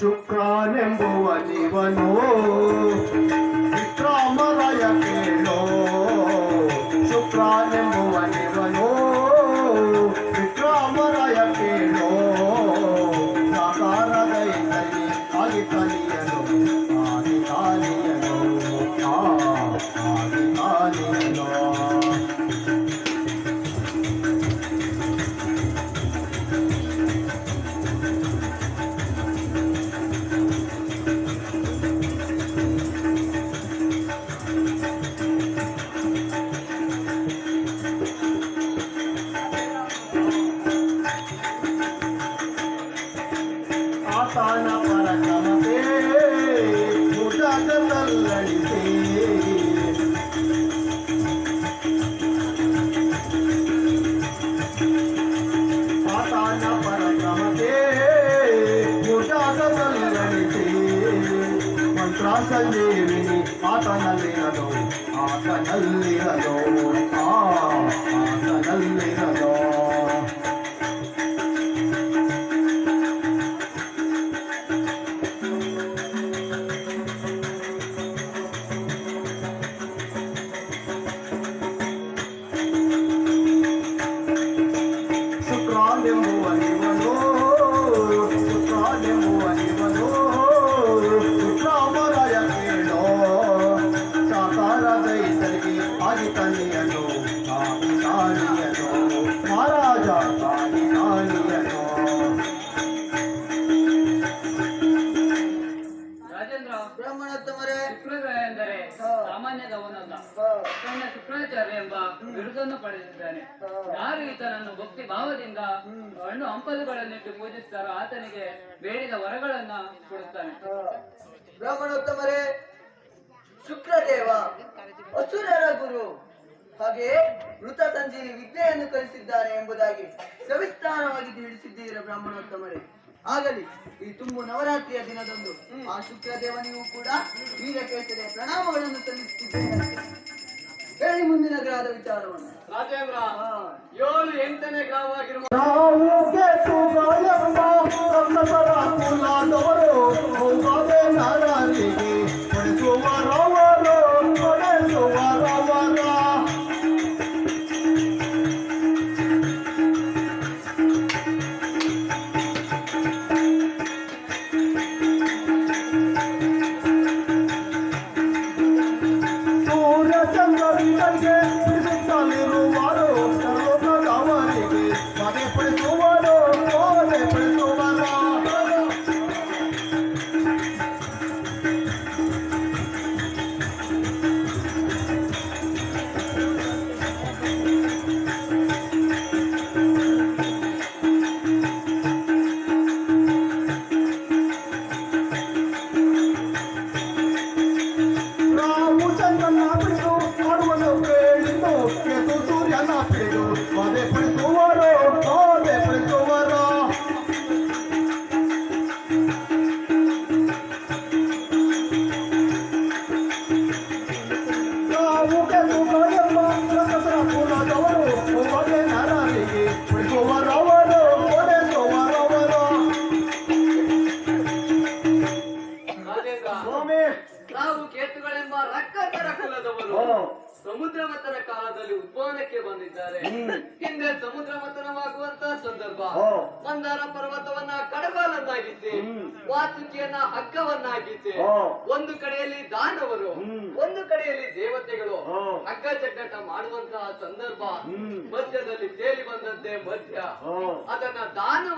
ಶುಕ್ರನೆಂಬುವ ಜೀವನು ವಿಕ್ರಮರಾಯ ಕೇಳೋ ಶುಕ್ರನೆಂಬುವ ಜೀವನು ವಿಕ್ರಮರಾಯ ಕೇಳೋ ಸಾಕಾರದ ಇದ್ದಲ್ಲಿ ಮಂತ್ರ ಸಂಜೀವಿನಿ ಆತನಲ್ಲಿರದು ಆತನಲ್ಲಿರದು ಆ ಆತನಲ್ಲಿರದು ಆಗಿ ಕಲಿಯನು ಆಗಿ ಕಾಣಿಯನು ಮಹಾರಾಜ ಆಗಿ ಕಾಣಿಯನು ರಾಜೇಂದ್ರ ಬ್ರಾಹ್ಮಣೋತ್ತಮರೇ. ಶುಕ್ರಗ್ರಹ ಎಂದರೆ ಸಾಮಾನ್ಯ ಗಮನಲ್ಲ ತನ್ನ ಶುಕ್ರಾಚಾರ್ಯ ಎಂಬ ಬಿರುದನ್ನು ಪಡೆದಿದ್ದಾನೆ. ಯಾರು ಈತನನ್ನು ಭಕ್ತಿ ಭಾವದಿಂದ ಹಣ್ಣು ಹಂಪಲುಗಳನ್ನಿಟ್ಟು ಪೂಜಿಸ್ತಾರೋ ಆತನಿಗೆ ಬೇಡಿದ ವರಗಳನ್ನ ಕೊಡುತ್ತಾನೆ. ಬ್ರಾಹ್ಮಣೋತ್ತಮರೇ. ಶುಕ್ರದೇವ. ಅಸುರರ ಗುರು. ಹಾಗೆ ಮೃತ ಸಂಜೀವಿ ವಿದ್ಯೆಯನ್ನು ಕಲಿಸಿದ್ದಾರೆ ಎಂಬುದಾಗಿ ಸವಿಸ್ತಾರವಾಗಿ ತಿಳಿಸಿದ್ದೀರ ಬ್ರಾಹ್ಮಣೋತ್ತಮರೇ. ಆಗಲಿ ಈ ತುಂಬು ನವರಾತ್ರಿಯ ದಿನದಂದು ಆ ಶುಕ್ರದೇವನಿಗೂ ಕೂಡ ವೀರಕೇಸರಿಯ ಪ್ರಣಾಮಗಳನ್ನು ಸಲ್ಲಿಸುತ್ತಿದ್ದೇನೆ. ಹೇಳಿ ಮುಂದಿನ ಗ್ರಹದ ವಿಚಾರವನ್ನು. ರಾಜೇಂದ್ರ. ಏಳು ಎಂಟನೇ ಗ್ರಹವಾಗಿರುವ ಸಮುದ್ರ ಮಥನ ಕಾಲದಲ್ಲಿ ಉದ್ಭವನಕ್ಕೆ ಬಂದಿದ್ದಾರೆ. ಹಿಂದೆ ಸಮುದ್ರ ಮಥನವಾಗುವಂತಹ ಸಂದರ್ಭ. ಮಂದಾರ ಪರ್ವತವನ್ನ ಕಡಗಾಲನ್ನಾಗಿಸಿ ವಾಸುಕಿಯನ್ನ ಹಗ್ಗವನ್ನಾಗಿಸಿ ಒಂದು ಕಡೆಯಲ್ಲಿ ದಾನವರು ಒಂದು ಕಡೆಯಲ್ಲಿ ದೇವತೆಗಳು. ಹಗ್ಗ ಜಗ್ಗಾಟ ಮಾಡುವಂತಹ ಸಂದರ್ಭ ಮಧ್ಯದಲ್ಲಿ ತೇಲಿ ಬಂದಂತೆ ಮಧ್ಯ. ಅದನ್ನ ದಾನ